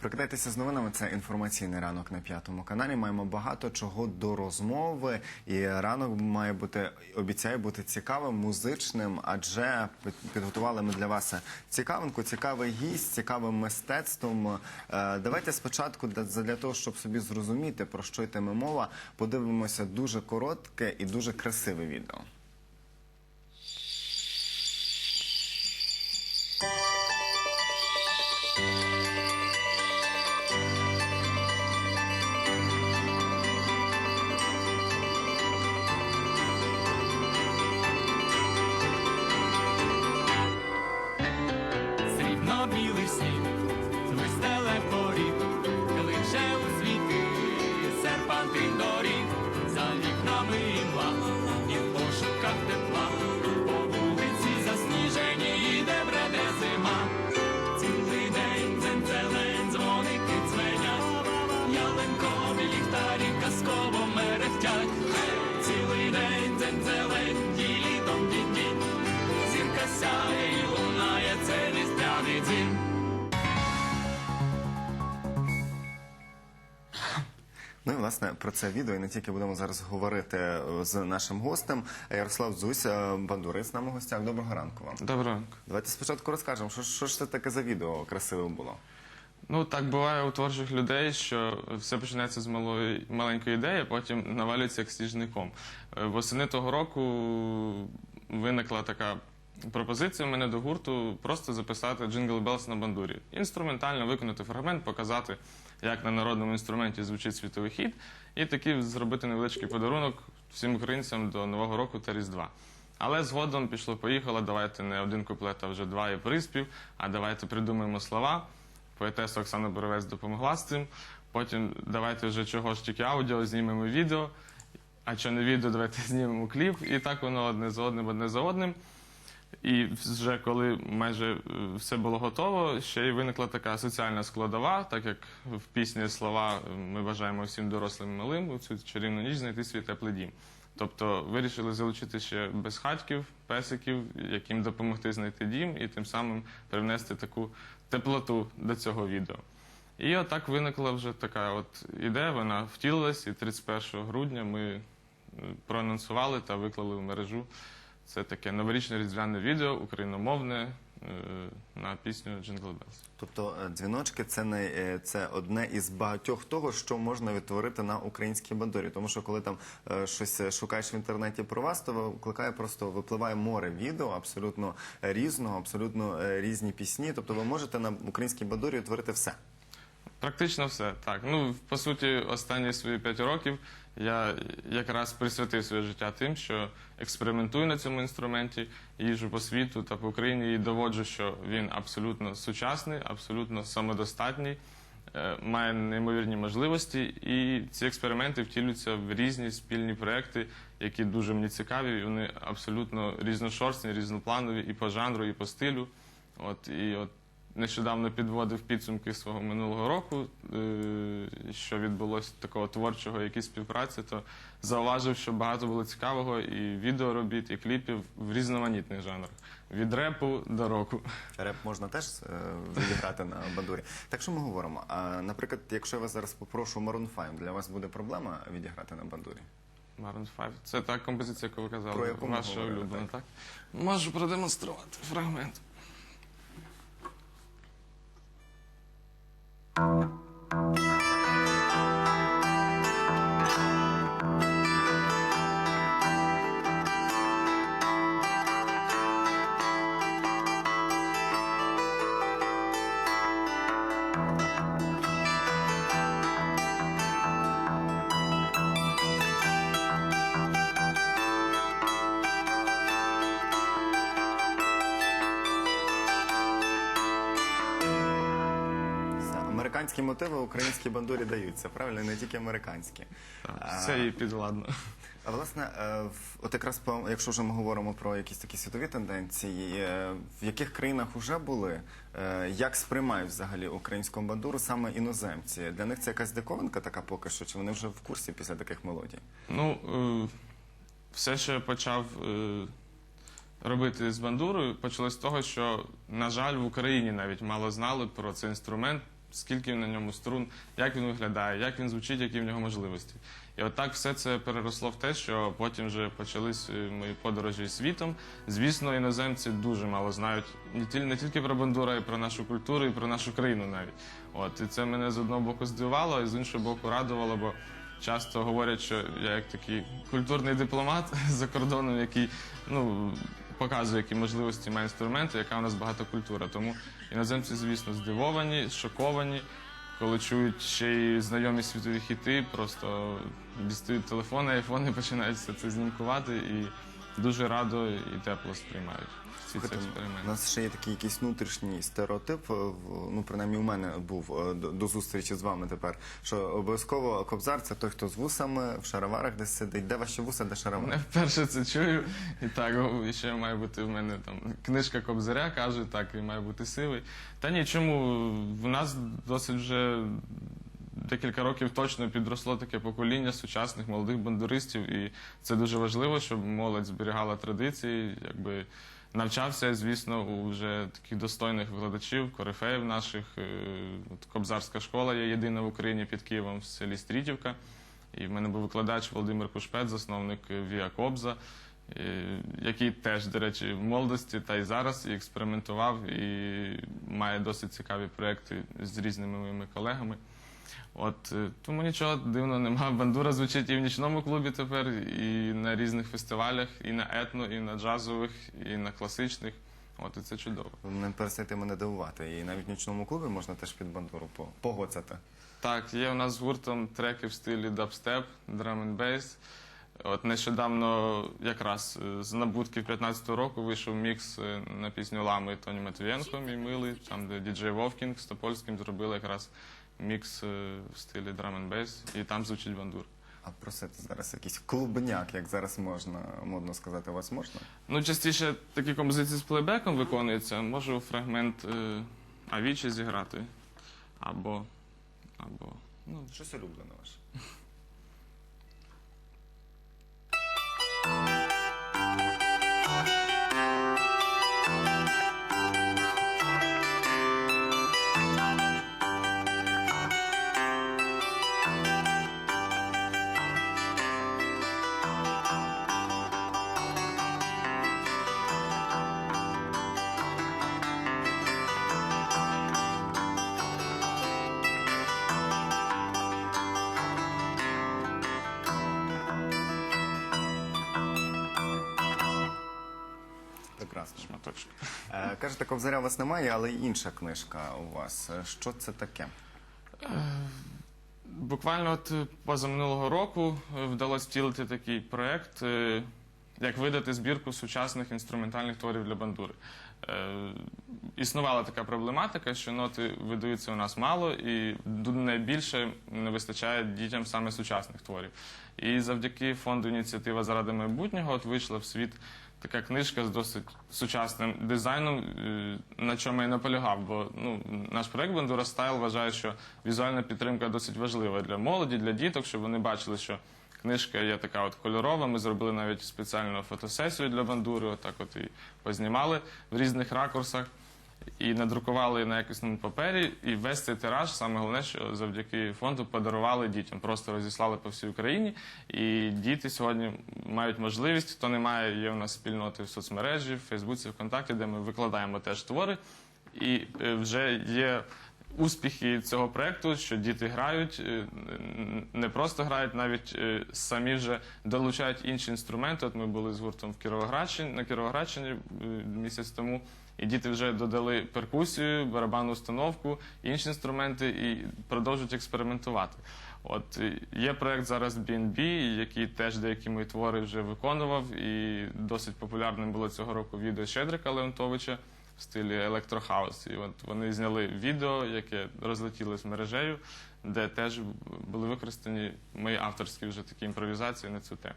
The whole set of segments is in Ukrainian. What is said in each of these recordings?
Прокидайтеся з новинами. Це інформаційний ранок на п'ятому каналі. Маємо багато чого до розмови, і ранок має бути обіцяє бути цікавим, музичним, адже підготували ми для вас цікавинку, цікавий гість, цікавим мистецтвом. Е, Давайте спочатку для, того, щоб собі зрозуміти про що йтиме мова, подивимося дуже коротке і дуже красиве відео. Власне про це відео і не тільки будемо зараз говорити е, з нашим гостем. Ярослав Зусь, е, бандурист нам у гостях. Доброго ранку вам. Доброго ранку. Давайте спочатку розкажемо, що, що ж це таке за відео красиве було. Ну так буває у творчих людей, що все починається з малої маленької ідеї, а потім навалюється як сніжником. Е, Восени того року виникла така пропозиція в мене до гурту просто записати Jingle Bells на бандурі. Інструментально виконати фрагмент, показати, як на народному інструменті звучить світовий хіт, і такий зробити невеличкий подарунок всім українцям до Нового року та Різдва. Але згодом пішло-поїхало, давайте не один куплет, а вже два і приспів, а давайте придумаємо слова. Поетеса Оксана Боровець допомогла з цим. Потім давайте вже чого ж тільки аудіо, знімемо відео. А що не відео, давайте знімемо кліп. І так воно одне за одним, одне за одним. І вже коли майже е, все було готово, ще й виникла така соціальна складова, так як в пісні слова е, ми бажаємо всім дорослим і малим у цю чарівну ніч знайти свій теплий дім. Тобто вирішили залучити ще безхатьків, песиків, яким допомогти знайти дім і тим самим привнести таку теплоту до цього відео. І отак виникла вже така от ідея, вона втілилась, і 31 грудня ми е, проанонсували та виклали в мережу це таке новорічне різдвяне відео, україномовне е, на пісню Jingle Bells. Тобто е, дзвіночки це не е, це одне із багатьох того, що можна відтворити на українській бандурі. Тому що коли там щось шукаєш в інтернеті про вас, то викликає просто випливає море відео абсолютно різного, абсолютно різні пісні. Тобто ви можете на українській бандурі відтворити все. Практично все так. Ну по суті, останні свої п'ять років я якраз присвятив своє життя тим, що експериментую на цьому інструменті, їжджу по світу та по Україні і доводжу, що він абсолютно сучасний, абсолютно самодостатній, е, має неймовірні можливості, і ці експерименти втілюються в різні спільні проекти, які дуже мені цікаві. Вони абсолютно різношорстні, різнопланові і по жанру, і по стилю. От і от нещодавно підводив підсумки свого минулого року, е, що відбулося такого творчого, якісь співпраці, то зауважив, що багато було цікавого і відеоробіт, і кліпів в різноманітних жанрах. Від репу до року. Реп можна теж е, відіграти на бандурі. Так що ми говоримо? А, наприклад, якщо я вас зараз попрошу Maroon 5, для вас буде проблема відіграти на бандурі? Maroon 5. Це та композиція, яку ви казали. Ваша улюблена, так. так? Можу продемонструвати фрагмент. Все. Бандурі даються, правильно? Не тільки американські. Так, Все їй підвладно. А власне, е, от якраз по якщо вже ми говоримо про якісь такі світові тенденції, е, в яких країнах вже були, е, як сприймають взагалі українську бандуру саме іноземці? Для них це якась диковинка така поки що, чи вони вже в курсі після таких мелодій? Ну, все, що я почав робити з бандурою, почалось з того, що, на жаль, в Україні навіть мало знали про цей інструмент, скільки на ньому струн, як він виглядає, як він звучить, які в нього можливості. І от так все це переросло в те, що потім вже почались е, мої подорожі світом. Звісно, іноземці дуже мало знають не тільки, про бандура, і про нашу культуру, і про нашу країну навіть. От і це мене з одного боку здивувало, а з іншого боку радувало, бо часто говорять, що я як такий культурний дипломат за кордоном, який ну показує, які можливості має інструменти, яка у нас багата культура. Тому іноземці, звісно, здивовані, шоковані. Коли чують ще й знайомі світові хіти, просто дістають телефони, айфони, починають все це знімкувати і дуже радо і тепло сприймають всі ці Слухайте, У нас ще є такий якийсь внутрішній стереотип. е, в- Ну, принаймні, у мене був е, до, до зустрічі з вами тепер. Що обов'язково кобзар це той, хто з вусами в шароварах десь сидить. Де ваші вуса, де шаровари? Не вперше це чую. І так, о, і ще має бути в мене там книжка Кобзаря каже, так, і має бути сивий. Та ні, чому в нас досить вже декілька років точно підросло таке покоління сучасних молодих бандуристів, і це дуже важливо, щоб молодь зберігала традиції, якби. Навчався, звісно, у вже таких достойних викладачів, корифеїв наших. Е, От Кобзарська школа є єдина в Україні під Києвом в селі Стрітівка. І в мене був викладач Володимир Кушпет, засновник Віа Кобза, е, який теж, до речі, в молодості та й зараз і експериментував і має досить цікаві проекти з різними моїми колегами. От е, тому нічого дивного немає. Бандура звучить і в нічному клубі тепер, і на різних фестивалях, і на етно, і на джазових, і на класичних. От і це чудово. Ви Не перестайте мене дивувати. І навіть в нічному клубі можна теж під бандуру по- погоцати. Так, є у нас з гуртом треки в стилі дабстеп, драм н бейс. От нещодавно, якраз е, з набутків 15-го року вийшов мікс е, на пісню Лами Тоні Матвієнко, мій милий, там, де діджей Вовкінг з Топольським зробили якраз мікс е, в стилі драм н бейс, і там звучить бандур. А просити зараз якийсь клубняк, як зараз можна модно сказати, у вас можна? Ну, частіше такі композиції з плейбеком виконуються. Можу фрагмент е, Авічі зіграти. Або. або ну, Щось улюблене ваше. Прекрасно. шматочок. Е, кажете, ковзаря у вас немає, але інша книжка у вас. Е, Що це таке? Буквально от е, позаминулого року е, вдалося втілити такий проект, е, як видати збірку сучасних інструментальних творів для бандури. Е, Існувала така проблематика, що ноти видаються у нас мало, і найбільше не вистачає дітям саме сучасних творів. І завдяки фонду ініціатива заради майбутнього от вийшла в світ така книжка з досить сучасним дизайном, е, на чому я наполягав. Бо ну, наш проект Бандура Стайл вважає, що візуальна підтримка досить важлива для молоді, для діток, щоб вони бачили, що книжка є така от кольорова. Ми зробили навіть спеціальну фотосесію для бандури, отак от і познімали в різних ракурсах. І надрукували на якісному папері, і весь цей тираж, саме головне, що завдяки фонду подарували дітям, просто розіслали по всій Україні. І діти сьогодні мають можливість. Хто не має, є у нас спільноти в соцмережі, в Фейсбуці, ВКонтакті, де ми викладаємо теж твори. І е, вже є успіхи цього проекту, що діти грають, е, не просто грають, навіть е, самі вже долучають інші інструменти. От ми були з гуртом в Кіровоградщині на Кіровоградщині місяць тому. І діти вже додали перкусію, барабанну установку, інші інструменти і продовжують експериментувати. От е, є проект зараз BNB, який теж деякі мої твори вже виконував, і досить популярним було цього року відео Щедрика Леонтовича в стилі електрохаус. І от вони зняли відео, яке розлетілось мережею, де теж були використані мої авторські вже такі імпровізації на цю тему.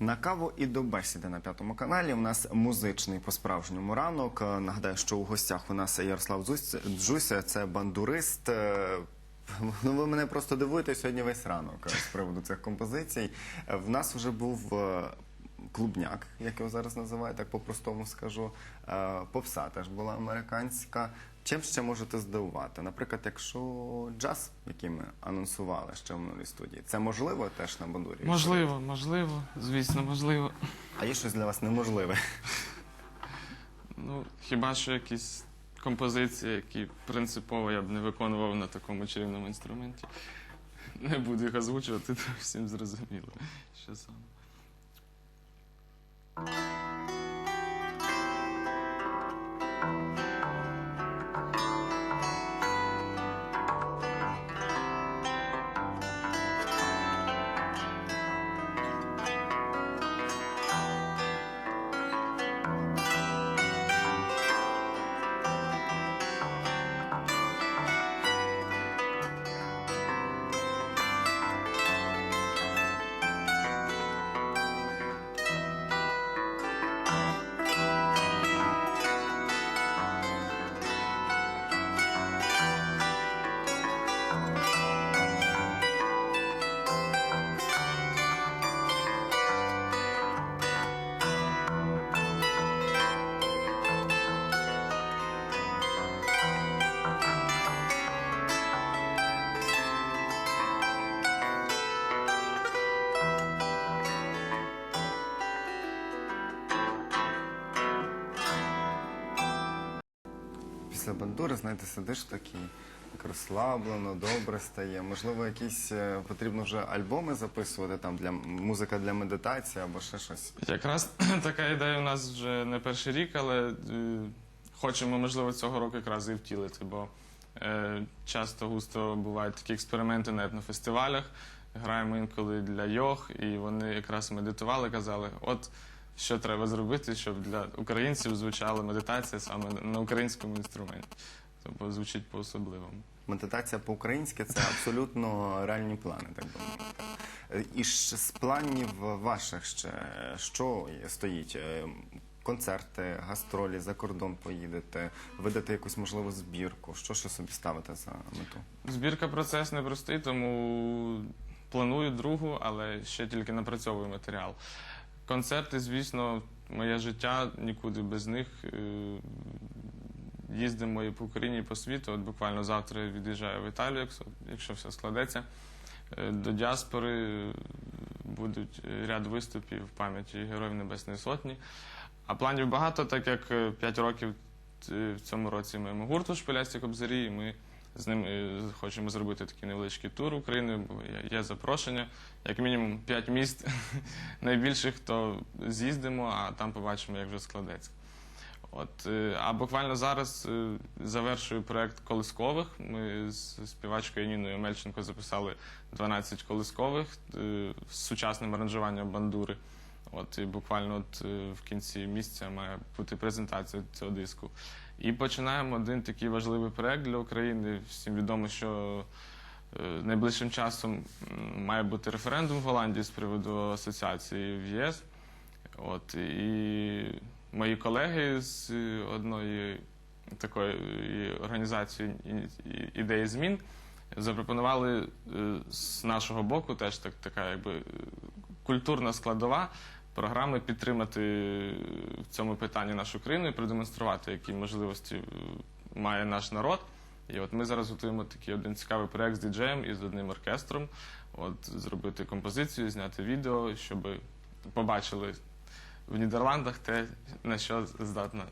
На каву і до бесіди на п'ятому каналі. У нас музичний по справжньому ранок. Е, Нагадаю, що у гостях у нас Ярослав Джуся, це бандурист. Е, Ну, ви мене просто дивуєте сьогодні весь ранок з приводу цих композицій. Е, В нас вже був клубняк, як його зараз називають, так по-простому скажу. Е, попса теж була американська. Чим ще можете здивувати? Наприклад, якщо джаз, який ми анонсували ще в минулій студії, це можливо теж на бандурі? Можливо, можливо, звісно, можливо. А є щось для вас неможливе? Ну, хіба що якісь композиції, які принципово я б не виконував на такому чарівному інструменті. Не буду їх озвучувати, то всім зрозуміло, що саме. Після бандури, знаєте, сидиш такий, так розслаблено, добре стає. Можливо, якісь е, потрібно вже альбоми записувати, там для музика для медитації або ще щось. Якраз така ідея у нас вже не перший рік, але е, хочемо, можливо, цього року якраз і втілити, бо е, часто густо бувають такі експерименти навіть на етнофестивалях. Граємо інколи для йог, і вони якраз медитували, казали, от що треба зробити, щоб для українців звучала медитація саме на українському інструменті. Тобто звучить по-особливому. Медитація по-українськи це абсолютно реальні плани, так би мовити. І ж з планів ваших ще що стоїть? Е, Концерти, гастролі, за кордон поїдете, видати якусь можливу збірку. Що ще собі ставите за мету? Збірка процес непростий, тому планую другу, але ще тільки напрацьовую матеріал. Концерти, звісно, моє життя нікуди без них. Е, Їздимо і по Україні, і по світу. От буквально завтра я від'їжджаю в Італію, якщо- все складеться. Е, До діаспори будуть ряд виступів в пам'яті Героїв Небесної Сотні. А планів багато, так як 5 років е, в цьому році маємо гурту Шпилясті Кобзарі, і ми з ним е, хочемо зробити такий невеличкий тур Україною, бо є- запрошення. Як мінімум 5 міст найбільших, то з'їздимо, а там побачимо, як вже складеться. От, е, а буквально зараз е, завершую проект колискових. Ми з співачкою Ніною Мельченко записали 12 колискових з сучасним аранжуванням бандури. От, і буквально от, в кінці місяця має бути презентація цього диску. І починаємо один такий важливий проект для України. Всім відомо, що е, найближчим часом має бути референдум в Голландії з приводу асоціації в ЄС. От, і мої колеги з одної такої організації «І- і- ідеї змін запропонували е, з нашого боку теж так, така якби культурна складова програми підтримати в цьому питанні нашу країну і продемонструвати, які можливості е, має наш народ. І от ми зараз готуємо такий один цікавий проект з діджеєм і з одним оркестром. От зробити композицію, зняти відео, щоб побачили в Нідерландах те, на що здатна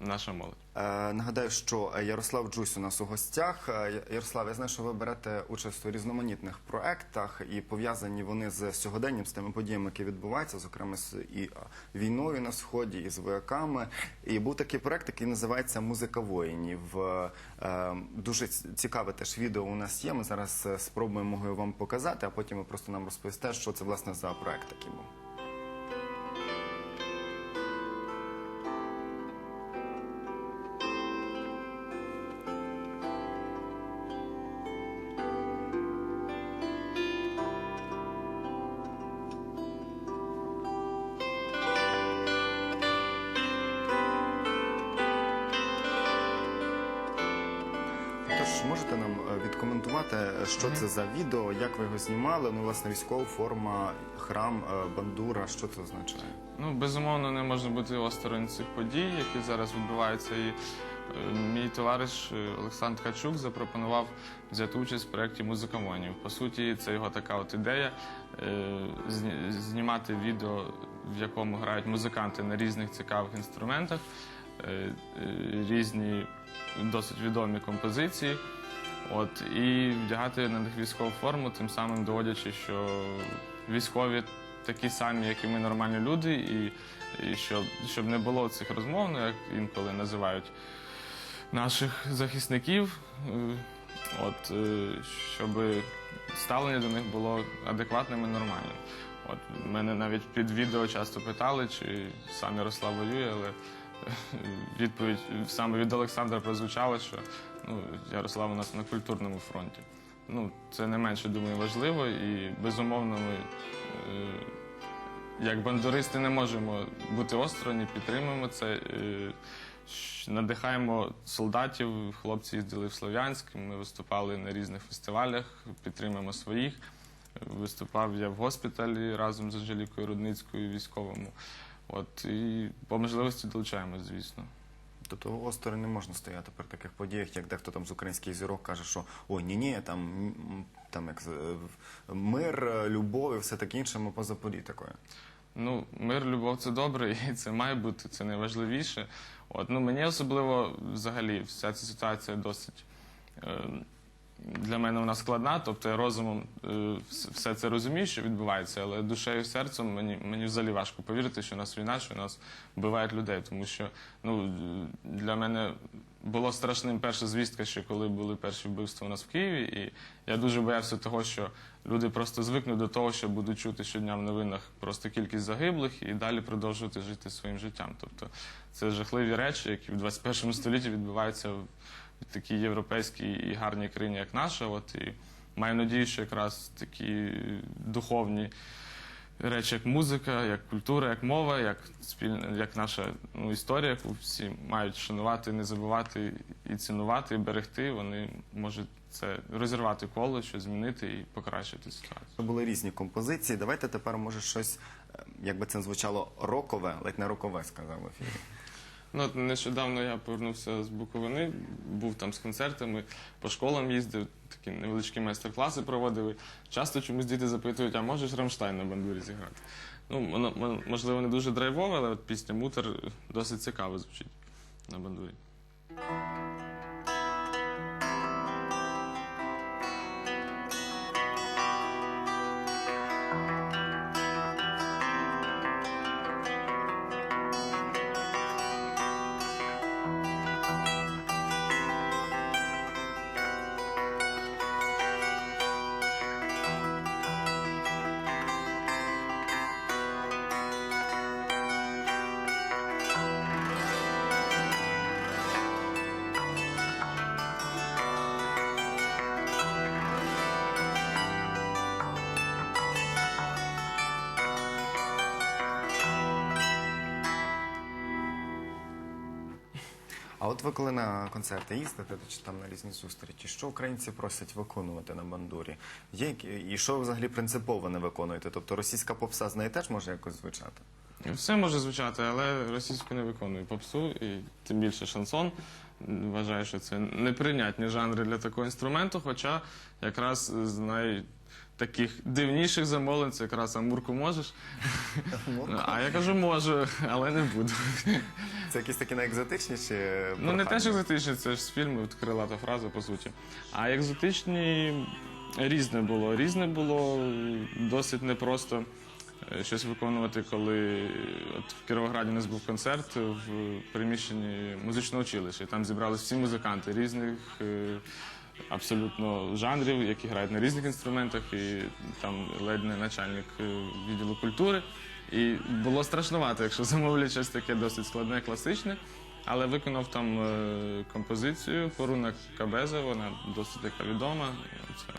наша молодь. Е, нагадаю, що Ярослав Джусь у нас у гостях. Е, Ярослав, я знаю, що ви берете участь у різноманітних проектах, і пов'язані вони з сьогоденням, з тими подіями, які відбуваються, зокрема з і війною на сході, і з вояками. І був такий проект, який називається Музика воїнів. Е, е, Дуже цікаве теж відео у нас є. Ми зараз е, спробуємо його вам показати, а потім ви просто нам розповісте, що це власне за проект такий. Це за відео, як ви його знімали? Ну, власне, військова форма, храм, е, бандура, що це означає? Ну, безумовно, не можна бути осторонь цих подій, які зараз відбуваються. І е, мій товариш е, Олександр Ткачук запропонував взяти участь в проєкті Музикомонів. По суті, це його така от ідея знімати відео, в якому грають музиканти на різних цікавих інструментах, різні досить відомі композиції. От, і вдягати на них військову форму, тим самим доводячи, що військові такі самі, як і ми нормальні люди, і, і щоб, щоб не було цих розмов, ну, як інколи називають наших захисників, е, от, е, щоб ставлення до них було адекватним і нормальним. От, мене навіть під відео часто питали, чи сам Ярослав воює, але е, відповідь саме від Олександра прозвучала, що ну, Ярослав у нас на культурному фронті. Ну, це не менше, думаю, важливо, і безумовно ми, е, як бандуристи, не можемо бути осторонь, підтримуємо це. е, Надихаємо солдатів. Хлопці їздили в Слов'янськ. Ми виступали на різних фестивалях, підтримуємо своїх. Виступав я в госпіталі разом з Анжелікою Рудницькою військовому. От і по можливості долучаємось, звісно. Тобто осторонь не можна стояти при таких подіях, як дехто там з українських зірок каже, що ой, ні, ні, там, там як е, мир, е, любов і все таке інше, ми поза політикою. Ну, мир, любов це добре, і це має бути, це найважливіше. От, ну, мені особливо взагалі вся ця ситуація досить е, для мене вона складна. Тобто я розумом е, все це розумію, що відбувається, але душею і серцем мені, мені взагалі важко повірити, що у нас війна, що у нас вбивають людей. Тому що ну, для мене було страшним перша звістка, що коли були перші вбивства у нас в Києві, і я дуже боявся того, що люди просто звикнуть до того, що будуть чути щодня в новинах просто кількість загиблих і далі продовжувати жити своїм життям. Тобто це жахливі речі, які в 21 столітті відбуваються такій європейській і гарній країні, як наша. От і маю надію, що якраз такі духовні речі, як музика, як культура, як мова, як спільна, як наша ну, історія, яку всі мають шанувати, не забувати і цінувати, і берегти, вони можуть це розірвати коло, щось змінити і покращити ситуацію. Були різні композиції. Давайте тепер, може, щось, е, як би це звучало, рокове, ледь не рокове, сказав ефірі. Ну, от нещодавно я повернувся з Буковини, був там з концертами, по школам їздив, такі невеличкі майстер-класи проводили. Часто чомусь діти запитують, а можеш Рамштайн на бандурі зіграти? Ну, воно, можливо, не дуже драйвове, але от пісня Мутер досить цікаво звучить на бандурі. От ви коли на концерти їздите чи там на різні зустрічі, що українці просять виконувати на бандурі? Є і що ви взагалі принципово не виконуєте? Тобто російська попса з неї теж може якось звучати? Все може звучати, але російську не виконую попсу, і тим більше шансон. Вважаю, що це неприйнятні жанри для такого інструменту, хоча якраз з най... Таких дивніших замовлень це якраз Амурку можеш. А я кажу, можу, але не буду. Це якісь такі найекзотичніші? Ну, не те, прохання? що екзотичні, це ж з фільму от крилата фраза, по суті. А екзотичні різне було. Різне було досить непросто е, щось виконувати, коли от в Кіровограді у нас був концерт в приміщенні музичного училища. Там зібрались всі музиканти різних. Абсолютно жанрів, які грають на різних інструментах, і там ледь не начальник е, відділу культури. І було страшнувато, якщо замовлять щось таке досить складне, класичне. Але виконав там е, композицію Поруна Кабеза, вона досить така відома. Це,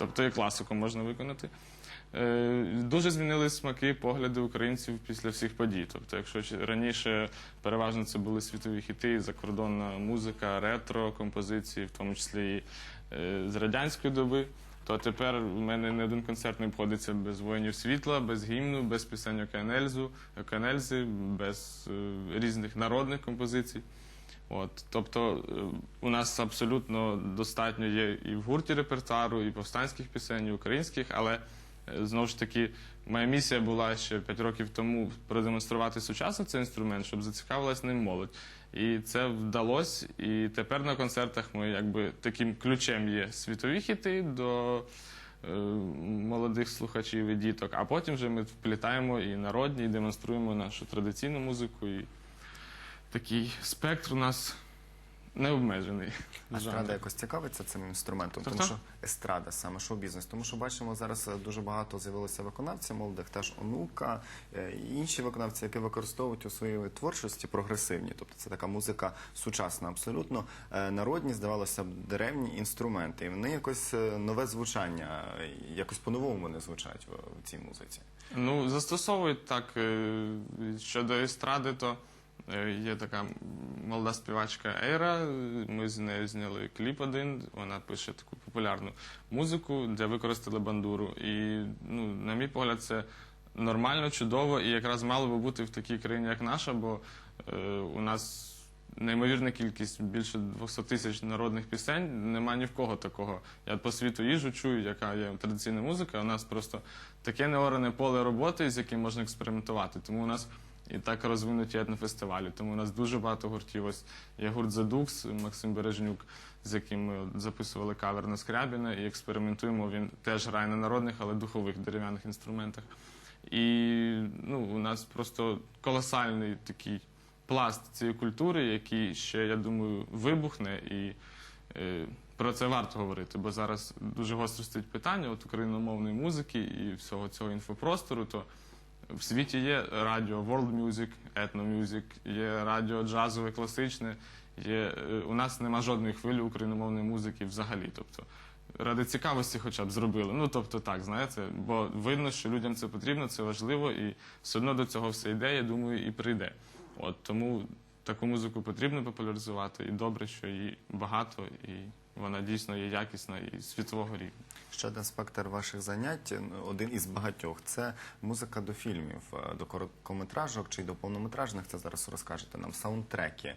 Тобто і класику можна виконати. Е, Дуже змінились смаки, погляди українців після всіх подій. Тобто, якщо раніше переважно це були світові хіти, закордонна музика, ретро композиції, в тому числі і е, з радянської доби, то тепер в мене не один концерт не обходиться без воїнів світла, без гімну, без пісень Океанельзу, Океанельзи, без е, різних народних композицій. От, тобто е, у нас абсолютно достатньо є і в гурті репертуару, і повстанських пісень, і українських, але е, знову ж таки, моя місія була ще 5 років тому продемонструвати сучасно цей інструмент, щоб зацікавилась ним молодь. І це вдалося. І тепер на концертах ми якби таким ключем є світові хіти до е, молодих слухачів і діток, а потім вже ми вплітаємо і народні, і демонструємо нашу традиційну музику. І такий спектр у нас не обмежений. Естрада якось цікавиться цим інструментом, тому що естрада, саме шоу-бізнес. Тому що бачимо зараз е, дуже багато з'явилося виконавців молодих, теж онука, е, і інші виконавці, які використовують у своїй творчості прогресивні. Тобто це така музика сучасна, абсолютно Е, народні, здавалося б, древні інструменти. І вони якось нове звучання, якось по-новому вони звучать в, цій музиці. Ну, застосовують так. Щодо естради, то є така молода співачка Ейра. е, Ми з нею зняли кліп один. Вона пише таку популярну музику, де використали бандуру. І, ну, на мій погляд, це нормально, чудово і якраз мало би бути в такій країні, як наша, бо е, у нас. Неймовірна кількість, більше 200 тисяч народних пісень. Нема ні в кого такого. Я по світу їжу, чую, яка є традиційна музика. У нас просто таке неорене поле роботи, з яким можна експериментувати. Тому у нас і так розвинуті етнофестивалі. Тому у нас дуже багато гуртів. Ось є гурт Задукс, Максим Бережнюк, з яким ми записували кавер на Скрябіна і експериментуємо. Він теж грає на народних, але духових дерев'яних інструментах. І ну, у нас просто колосальний такий пласт цієї культури, який ще, я думаю, вибухне і. е, Про це варто говорити, бо зараз дуже гостро стоїть питання от україномовної музики і всього цього інфопростору. То в світі є радіо World Music, Music, є радіо джазове, класичне. Є, е, у нас нема жодної хвилі україномовної музики взагалі. Тобто, ради цікавості хоча б зробили. Ну, тобто так, знаєте, бо видно, що людям це потрібно, це важливо, і все одно до цього все йде, я думаю, і прийде. От тому таку музику потрібно популяризувати, і добре, що її багато, і вона дійсно є якісна і світового рівня. Ще один спектр ваших занять, один із багатьох, це музика до фільмів, е, до короткометражок чи до повнометражних. Це зараз розкажете нам. Саундтреки.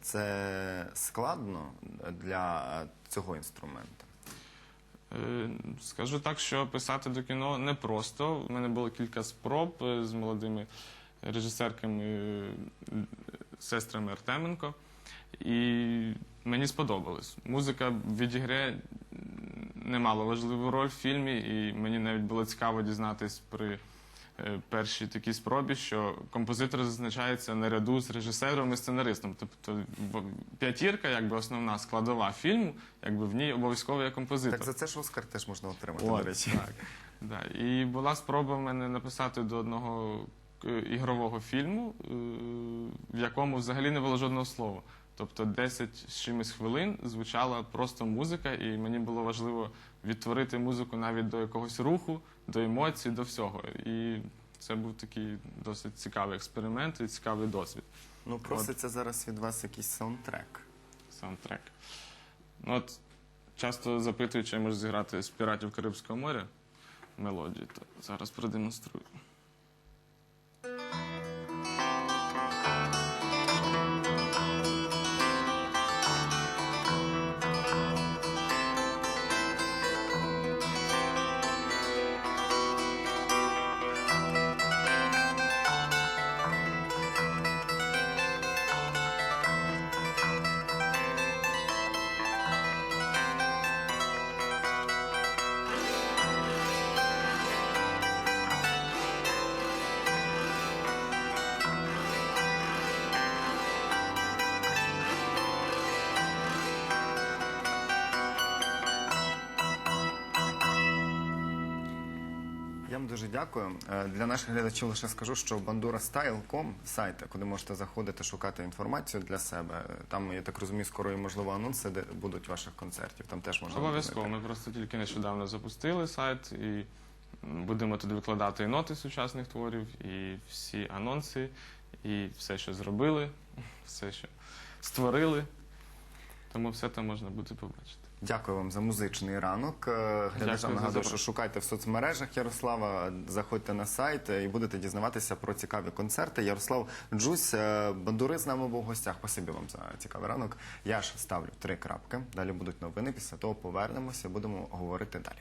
Це складно для цього інструмента. Е, Скажу так, що писати до кіно непросто. У мене було кілька спроб е, з молодими режисерками, сестрами Артеменко, і мені сподобалось. Музика відіграє немало важливу роль в фільмі, і мені навіть було цікаво дізнатись при е, першій такій спробі, що композитор зазначається наряду з режисером і сценаристом. Тобто п'ятірка, якби основна складова фільму, якби в ній обов'язково є композитор. Так за це ж Оскар теж можна отримати, От, до речі. Так, да. І була спроба в мене написати до одного е, ігрового фільму, е, в якому взагалі не було жодного слова. Тобто 10 з чимось хвилин звучала просто музика, і мені було важливо відтворити музику навіть до якогось руху, до емоцій, до всього. І це був такий досить цікавий експеримент і цікавий досвід. Ну, проситься зараз від вас якийсь саундтрек. Саундтрек. Ну, от часто запитують, чи я можу зіграти з піратів Карибського моря мелодію, то зараз продемонструю. Вам дуже дякую. Е, Для наших глядачів лише скажу, що bandurastyle.com – сайт, куди можете заходити, шукати інформацію для себе. Там, я так розумію, скоро і можливо анонси де будуть ваших концертів. Там теж можна Обов'язково. Ми просто тільки нещодавно запустили сайт і будемо туди викладати і ноти сучасних творів, і всі анонси, і все, що зробили, все, що створили. Тому все там можна буде побачити. Дякую вам за музичний ранок. Е, глядачам нагадую, що шукайте в соцмережах Ярослава, заходьте на сайт е, і будете дізнаватися про цікаві концерти. Ярослав Джусь, е, бандури з нами був в гостях. Спасибі вам за цікавий ранок. Я ж ставлю три крапки. Далі будуть новини. Після того повернемося. Будемо говорити далі.